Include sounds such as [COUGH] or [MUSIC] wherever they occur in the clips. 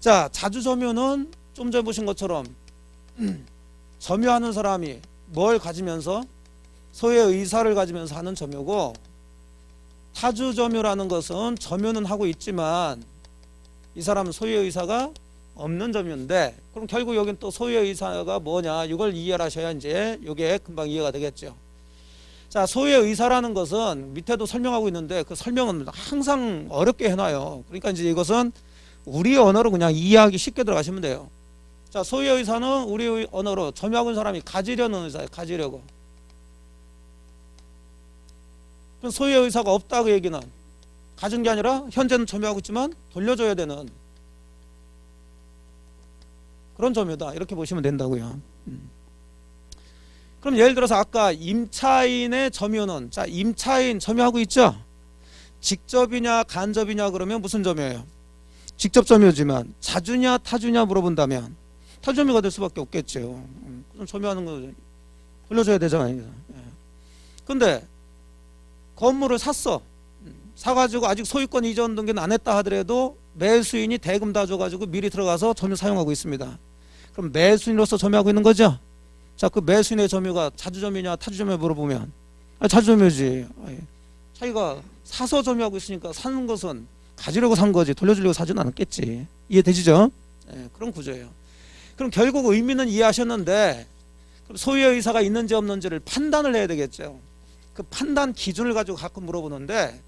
자, 자주 점유는 좀 전에 보신 것처럼 [CLEARS THROAT] 점유하는 사람이 뭘 가지면서 소유의 의사를 가지면서 하는 점유고 타주 점유라는 것은 점유는 하고 있지만 이 사람은 소유의 의사가 없는 점유인데 그럼 결국 여긴 또 소유의 의사가 뭐냐 이걸 이해하셔야 이제 이게 금방 이해가 되겠죠. 자 소유의 의사라는 것은 밑에도 설명하고 있는데 그 설명은 항상 어렵게 해놔요. 그러니까 이제 이것은 우리 언어로 그냥 이해하기 쉽게 들어가시면 돼요. 자 소유의 의사는 우리 언어로 점유하고 있는 사람이 가지려는 의사예요. 가지려고. 그럼 소유의 의사가 없다고 얘기는 가진 게 아니라 현재는 점유하고 있지만 돌려줘야 되는 그런 점유다 이렇게 보시면 된다고요. 음. 그럼 예를 들어서 아까 임차인의 점유는 자 임차인 점유하고 있죠. 직접이냐 간접이냐 그러면 무슨 점유예요? 직접 점유지만 자주냐 타주냐 물어본다면 타점유가 될 수밖에 없겠죠. 음, 그럼 점유하는 거 돌려줘야 되잖아요. 예. 근데 건물을 샀어. 사가지고 아직 소유권 이전 등기는 안 했다 하더라도 매수인이 대금 다 줘가지고 미리 들어가서 점유 사용하고 있습니다. 그럼 매수인으로서 점유하고 있는 거죠? 자, 그 매수인의 점유가 자주점유냐 타주점유 물어보면 아, 자주점유지. 자기가 사서 점유하고 있으니까 사는 것은 가지려고 산 거지 돌려주려고 사지는 않았겠지. 이해되시죠? 예, 그런 구조예요. 그럼 결국 의미는 이해하셨는데 소유의 의사가 있는지 없는지를 판단을 해야 되겠죠. 그 판단 기준을 가지고 가끔 물어보는데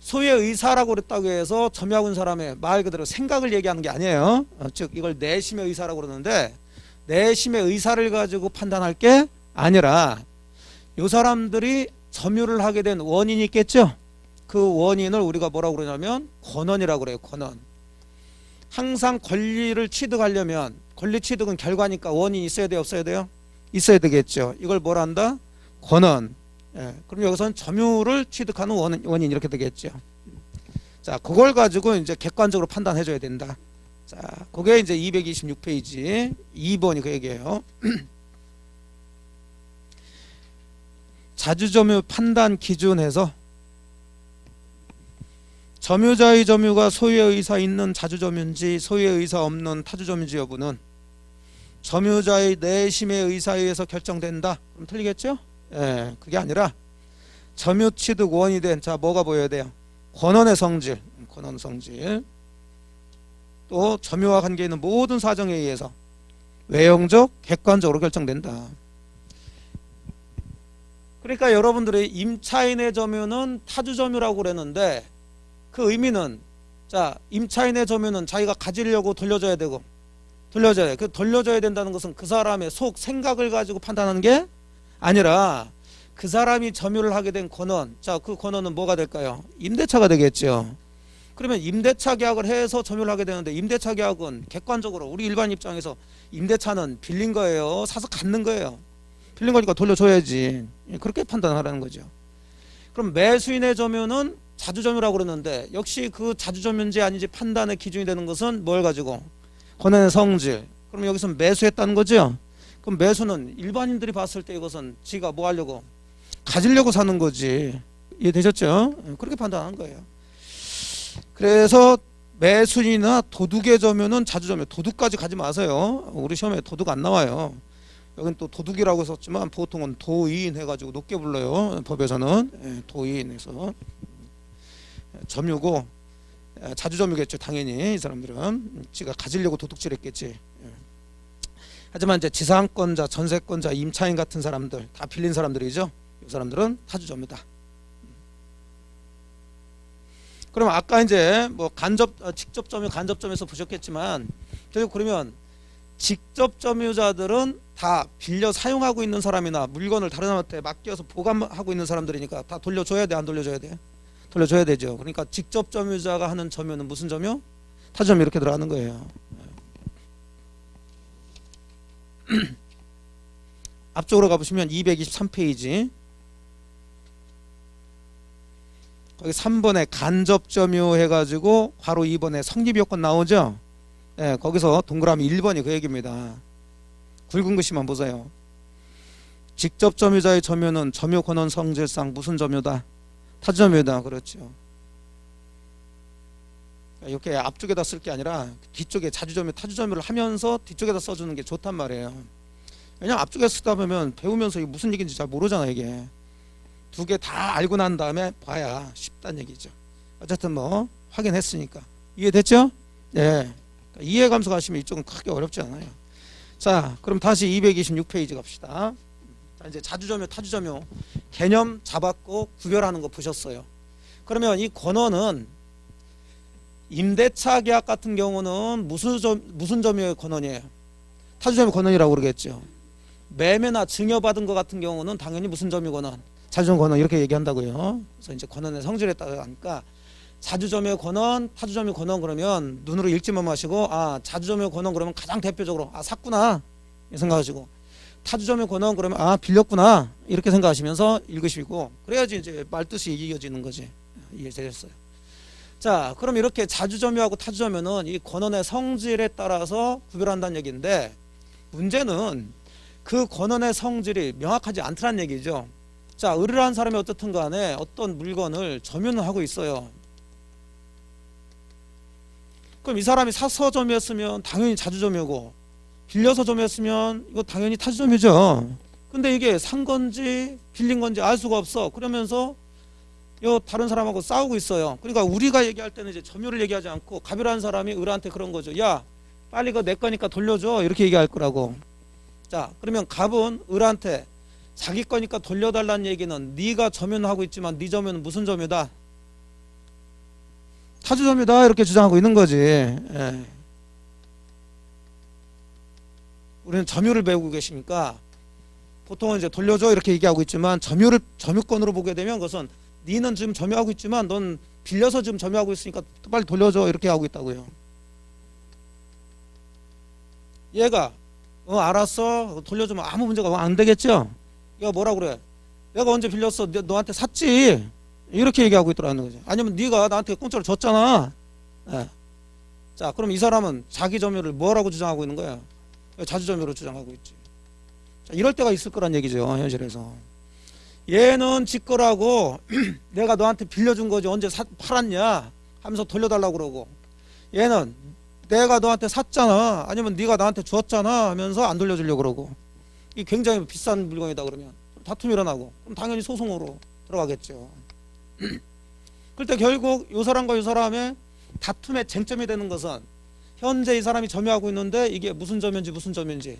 소유의 의사라고 그랬다고 해서 점유하고 사람의 말 그대로 생각을 얘기하는 게 아니에요. 어, 즉 이걸 내심의 의사라고 그러는데 내심의 의사를 가지고 판단할 게 아니라 이 사람들이 점유를 하게 된 원인이 있겠죠. 그 원인을 우리가 뭐라고 그러냐면 권원이라고 그래요. 권원. 항상 권리를 취득하려면 권리 취득은 결과니까 원인이 있어야 돼요, 없어야 돼요? 있어야 되겠죠. 이걸 뭐라 한다? 권원. 예, 그럼 여기서는 점유를 취득하는 원인, 원인 이렇게 되겠죠. 자, 그걸 가지고 이제 객관적으로 판단해 줘야 된다. 자, 그게 이제 226페이지 2번이 그 얘기예요. [CLEARS THROAT] 자주점유 판단 기준에서 점유자의 점유가 소유의 의사 있는 자주점유인지 소유의 의사 없는 타주점유인지 여부는 점유자의 내심의 의사에 의해서 결정된다. 그럼 틀리겠죠? 예, 그게 아니라 점유 취득 원이 된 자 뭐가 보여야 돼요? 권원의 성질, 권원 성질. 또 점유와 관계 있는 모든 사정에 의해서 외형적, 객관적으로 결정된다. 그러니까 여러분들이 임차인의 점유는 타주 점유라고 그랬는데 그 의미는 자 임차인의 점유는 자기가 가지려고 돌려줘야 되고 돌려줘야 돼. 그 돌려줘야 된다는 것은 그 사람의 속 생각을 가지고 판단하는 게 아니라 그 사람이 점유를 하게 된 권원 자 그 권원은 뭐가 될까요? 임대차가 되겠죠. 그러면 임대차 계약을 해서 점유를 하게 되는데 임대차 계약은 객관적으로 우리 일반 입장에서 임대차는 빌린 거예요. 사서 갖는 거예요. 빌린 거니까 돌려줘야지. 예, 그렇게 판단하라는 거죠. 그럼 매수인의 점유는 자주점유라고 그러는데 역시 그 자주점유인지 아닌지 판단의 기준이 되는 것은 뭘 가지고 권한의 성질. 그럼 여기서 매수했다는 거죠. 그럼 매수는 일반인들이 봤을 때 이것은 지가 뭐 하려고 가지려고 사는 거지. 이해되셨죠? 예, 그렇게 판단한 거예요. 그래서 매수인이나 도둑의 점유는 자주점유. 도둑까지 가지 마세요. 우리 시험에 도둑 안 나와요. 여긴 또 도둑이라고 썼지만 보통은 도인 해가지고 높게 불러요. 법에서는 예, 도인해서 점유고 예, 자주 점유겠죠. 당연히 이 사람들은 지가 가지려고 도둑질했겠지. 예. 하지만 이제 지상권자, 전세권자, 임차인 같은 사람들 다 빌린 사람들이죠. 이 사람들은 타주 점유다. 그럼 아까 이제 뭐 간접, 어, 직접 점유, 간접 점유에서 보셨겠지만 결국 그러면 직접 점유자들은 다 빌려 사용하고 있는 사람이나 물건을 다른 사람한테 맡겨서 보관하고 있는 사람들이니까 다 돌려줘야 돼, 안 돌려줘야 돼? 돌려줘야 되죠. 그러니까 직접 점유자가 하는 점유는 무슨 점유? 타점유 이렇게 들어가는 거예요. [CLEARS THROAT] 앞쪽으로 가보시면 223페이지 거기 3번에 간접점유 해가지고 괄호 2번에 성립요건 나오죠. 예, 거기서 동그라미 1번이 그 얘기입니다. 굵은 글씨만 보세요. 직접 점유자의 점유는 점유 권원 성질상 무슨 점유다? 타점유다. 그렇죠. 이렇게 앞쪽에다 쓸 게 아니라 뒤쪽에 자주점유 타주점유를 하면서 뒤쪽에다 써주는 게 좋단 말이에요. 왜냐면 앞쪽에 쓰다 보면 배우면서 이게 무슨 얘기인지 잘 모르잖아 이게. 두 개 다 알고 난 다음에 봐야 쉽다는 얘기죠. 어쨌든 뭐 확인했으니까 이해됐죠? 예. 그러니까 이해 감소하시면 이쪽은 크게 어렵지 않아요. 자, 그럼 다시 226페이지 갑시다. 자, 이제 자주점유, 타주점유 개념 잡았고 구별하는 거 보셨어요. 그러면 이 권원은 임대차 계약 같은 경우는 무슨 점 무슨 점유의 권원이에요? 타주점유 권원이라고 그러겠죠. 매매나 증여받은 것 같은 경우는 당연히 무슨 점유 권원? 자주점 권원 이렇게 얘기한다고요. 그래서 이제 권원의 성질에 따라가니까 자주점유 권원, 타주점유 권원 그러면 눈으로 읽지만 마시고 아 자주점유 권원 그러면 가장 대표적으로 아 샀구나 이 생각하시고 타주점유 권원 그러면 아 빌렸구나 이렇게 생각하시면서 읽으시고 그래야지 이제 말뜻이 이어지는 거지 이해되셨어요. 자 그럼 이렇게 자주점유하고 타주점유는 이 권원의 성질에 따라서 구별한다는 얘기인데 문제는 그 권원의 성질이 명확하지 않다는 얘기죠. 자 의뢰한 사람이 어떻든 간에 어떤 물건을 점유는 하고 있어요. 그럼 이 사람이 사서 점유했으면 당연히 자주점유고 빌려서 점유했으면 이거 당연히 타주점유죠. 근데 이게 산 건지 빌린 건지 알 수가 없어. 그러면서 요 다른 사람하고 싸우고 있어요. 그러니까 우리가 얘기할 때는 이제 점유를 얘기하지 않고 갑이라는 사람이 을한테 그런 거죠. 야 빨리 그거 내 거니까 돌려줘 이렇게 얘기할 거라고. 자 그러면 갑은 을한테 자기 거니까 돌려달라는 얘기는 네가 점유하고 있지만 네 점유는 무슨 점유다? 타주점유다 이렇게 주장하고 있는 거지. 예. 우리는 점유를 배우고 계시니까 보통은 이제 돌려줘 이렇게 얘기하고 있지만 점유를 점유권으로 보게 되면 그것은 니는 지금 점유하고 있지만 넌 빌려서 지금 점유하고 있으니까 빨리 돌려줘 이렇게 하고 있다고요. 얘가 어 알았어 돌려주면 아무 문제가 안 되겠죠. 얘가 뭐라 그래? 내가 언제 빌렸어? 너, 너한테 샀지. 이렇게 얘기하고 있더라는 거죠. 아니면 네가 나한테 공짜로 줬잖아. 예. 자, 그럼 이 사람은 자기 점유를 뭐라고 주장하고 있는 거야? 자주 점유로 주장하고 있지. 자, 이럴 때가 있을 거란 얘기죠, 현실에서. 얘는 지 거라고 [CLEARS THROAT] 내가 너한테 빌려준 거지. 언제 사, 팔았냐? 하면서 돌려달라고 그러고. 얘는 내가 너한테 샀잖아. 아니면 네가 나한테 줬잖아 하면서 안 돌려주려고 그러고. 이 굉장히 비싼 물건이다 그러면. 다툼이 일어나고. 그럼 당연히 소송으로 들어가겠죠. [CLEARS THROAT] 그럴 때 결국 이 사람과 이 사람의 다툼의 쟁점이 되는 것은 현재 이 사람이 점유하고 있는데 이게 무슨 점인지 무슨 점인지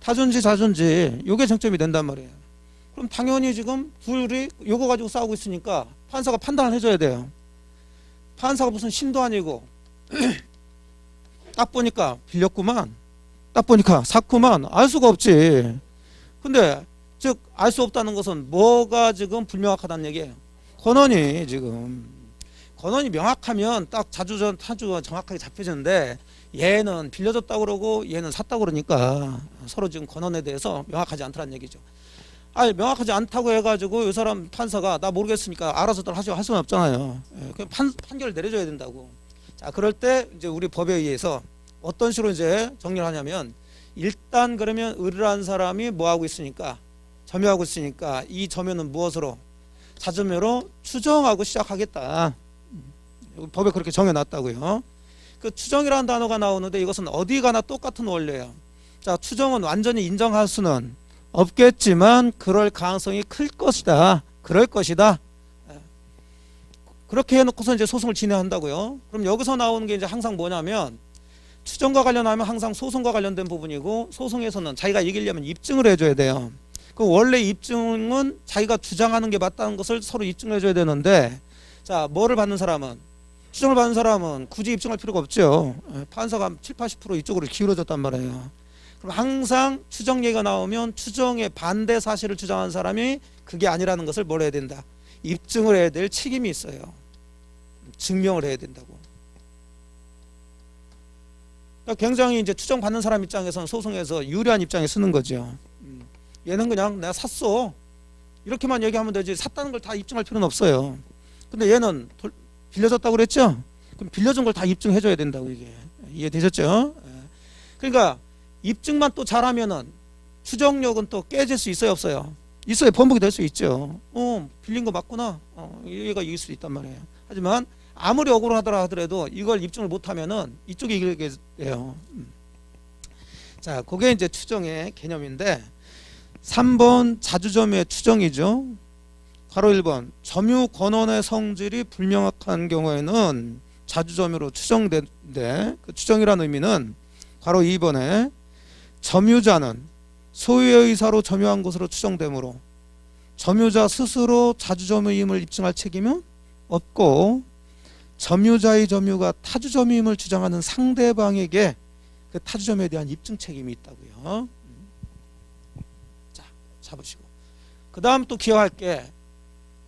타존지 자존지 이게 쟁점이 된단 말이에요. 그럼 당연히 지금 둘이 요거 가지고 싸우고 있으니까 판사가 판단을 해줘야 돼요. 판사가 무슨 신도 아니고 [CLEARS THROAT] 딱 보니까 빌렸구만. 딱 보니까 샀구만. 알 수가 없지. 근데 즉 알 수 없다는 것은 뭐가 지금 불명확하다는 얘기예요. 권한이 지금 권한이 명확하면 딱 자주전 타주가 정확하게 잡혀지는데 얘는 빌려줬다고 그러고 얘는 샀다고 그러니까 서로 지금 권한에 대해서 명확하지 않다는 얘기죠. 아니 명확하지 않다고 해가지고 이 사람 판사가 나 모르겠으니까 알아서들 하시고 할 수는 없잖아요. 예, 그냥 판 판결을 내려줘야 된다고. 자 그럴 때 이제 우리 법에 의해서 어떤 식으로 이제 정리를 하냐면 일단 그러면 의뢰한 사람이 뭐 하고 있으니까 점유하고 있으니까 이 점유는 무엇으로 자점유로 추정하고 시작하겠다. 법에 그렇게 정해놨다고요. 그 추정이라는 단어가 나오는데 이것은 어디 가나 똑같은 원리예요. 자 추정은 완전히 인정할 수는 없겠지만 그럴 가능성이 클 것이다. 그럴 것이다. 예. 그렇게 해놓고서 이제 소송을 진행한다고요. 그럼 여기서 나오는 게 이제 항상 뭐냐면 추정과 관련하면 항상 소송과 관련된 부분이고 소송에서는 자기가 이기려면 입증을 해줘야 돼요. 그 원래 입증은 자기가 주장하는 게 맞다는 것을 서로 입증을 해줘야 되는데 자 뭐를 받는 사람은 추정을 받는 사람은 굳이 입증할 필요가 없죠. 예, 판사가 7, 80% 이쪽으로 기울어졌단 말이에요. 그럼 항상 추정 얘기가 나오면 추정의 반대 사실을 주장한 사람이 그게 아니라는 것을 뭘 해야 된다. 입증을 해야 될 책임이 있어요. 증명을 해야 된다고. 그러니까 굉장히 이제 추정 받는 사람 입장에서는 소송에서 유리한 입장에 쓰는 거죠. 음. 얘는 그냥 내가 샀어. 이렇게만 얘기하면 되지 샀다는 걸 다 입증할 필요는 없어요. 근데 얘는 돌- 빌려줬다고 그랬죠? 그럼 빌려준 걸 다 입증해줘야 된다고 이게 이해되셨죠? 예. 그러니까 입증만 또 잘하면은 추정력은 또 깨질 수 있어요 없어요? 있어요 번복이 될 수 있죠. 어 빌린 거 맞구나. 어 얘가 이길 수 있단 말이에요. 하지만 아무리 억울하더라 하더라도 이걸 입증을 못하면은 이쪽이 이기게 돼요. 음. 자, 그게 이제 추정의 개념인데 3번 자주점유의 추정이죠. 가로 1번 점유 권원의 성질이 불명확한 경우에는 자주점유로 추정되는데 그 추정이라는 의미는 가로 2번에 점유자는 소유의 의사로 점유한 것으로 추정되므로 점유자 스스로 자주점유임을 입증할 책임은 없고 점유자의 점유가 타주점유임을 주장하는 상대방에게 그 타주점유에 대한 입증 책임이 있다고요. 음. 자, 잡으시고. 그 다음 또 기억할 게.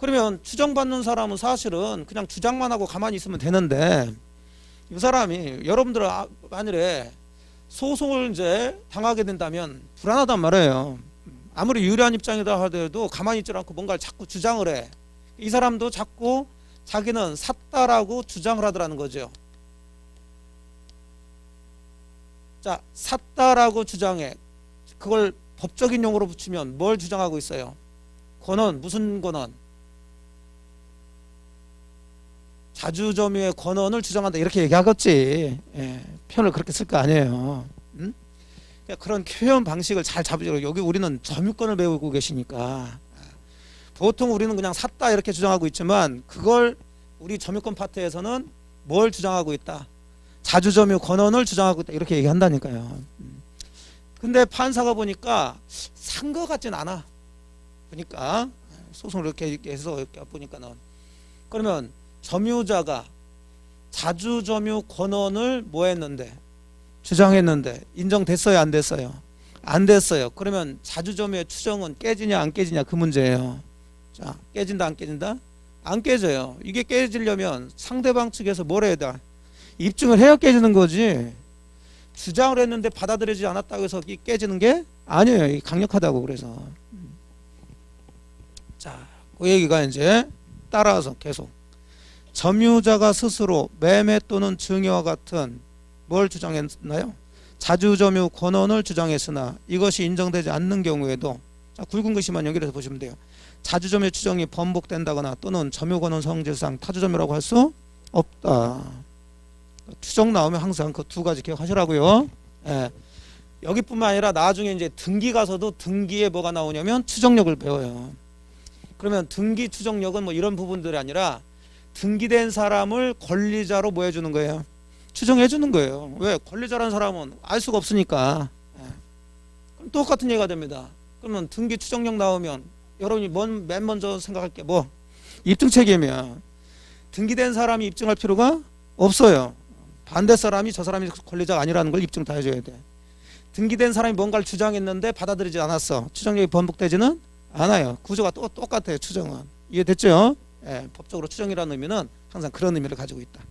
그러면 추정받는 사람은 사실은 그냥 주장만 하고 가만히 있으면 되는데 이 사람이 여러분들 아- 만일에 소송을 이제 당하게 된다면 불안하단 말이에요. 아무리 유리한 입장이다 하더라도 가만히 있지 않고 뭔가를 자꾸 주장을 해. 이 사람도 자꾸 자기는 샀다라고 주장을 하더라는 거죠. 자, 샀다라고 주장해. 그걸 법적인 용어로 붙이면 뭘 주장하고 있어요? 권원 무슨 권원? 자주점유의 권원을 주장한다 이렇게 얘기하겠지. 예, 표현을 그렇게 쓸 거 아니에요. 음? 그런 표현 방식을 잘 잡으려고 여기 우리는 점유권을 배우고 계시니까 보통 우리는 그냥 샀다 이렇게 주장하고 있지만 그걸 우리 점유권 파트에서는 뭘 주장하고 있다. 자주점유 권원을 주장하고 있다 이렇게 얘기한다니까요. 음. 근데 판사가 보니까 산 거 같진 않아. 보니까 소송을 이렇게 해서 이렇게 보니까는 그러면 점유자가 자주 점유 권원을 뭐 했는데? 주장했는데 인정됐어요 안 됐어요? 안 됐어요. 그러면 자주 점유의 추정은 깨지냐 안 깨지냐 그 문제예요. 자 깨진다 안 깨진다? 안 깨져요. 이게 깨지려면 상대방 측에서 뭘 해야 돼? 입증을 해야 깨지는 거지. 주장을 했는데 받아들이지 않았다고 해서 깨지는 게 아니에요. 강력하다고 그래서. 자그 얘기가 이제 따라서 계속 점유자가 스스로 매매 또는 증여와 같은 뭘 주장했나요? 자주점유 권원을 주장했으나 이것이 인정되지 않는 경우에도 자, 굵은 글씨만 연결해서 보시면 돼요. 자주점유 추정이 번복된다거나 또는 점유 권원 성질상 타주점유라고 할 수 없다. 추정 나오면 항상 그 두 가지 기억하시라고요. 예. 여기뿐만 아니라 나중에 이제 등기 가서도 등기에 뭐가 나오냐면 추정력을 배워요. 그러면 등기 추정력은 뭐 이런 부분들이 아니라 등기된 사람을 권리자로 뭐 해주는 거예요? 추정해 주는 거예요. 왜? 권리자라는 사람은 알 수가 없으니까. 예. 그럼 똑같은 얘기가 됩니다. 그러면 등기 추정력 나오면 여러분이 뭔, 맨 먼저 생각할 게 뭐? 입증 책임이야. 등기된 사람이 입증할 필요가 없어요. 반대 사람이 저 사람이 권리자가 아니라는 걸 입증 다 해줘야 돼. 등기된 사람이 뭔가를 주장했는데 받아들이지 않았어. 추정력이 번복되지는 않아요. 구조가 또 똑같아요. 추정은 이해됐죠? 예, 법적으로 추정이라는 의미는 항상 그런 의미를 가지고 있다.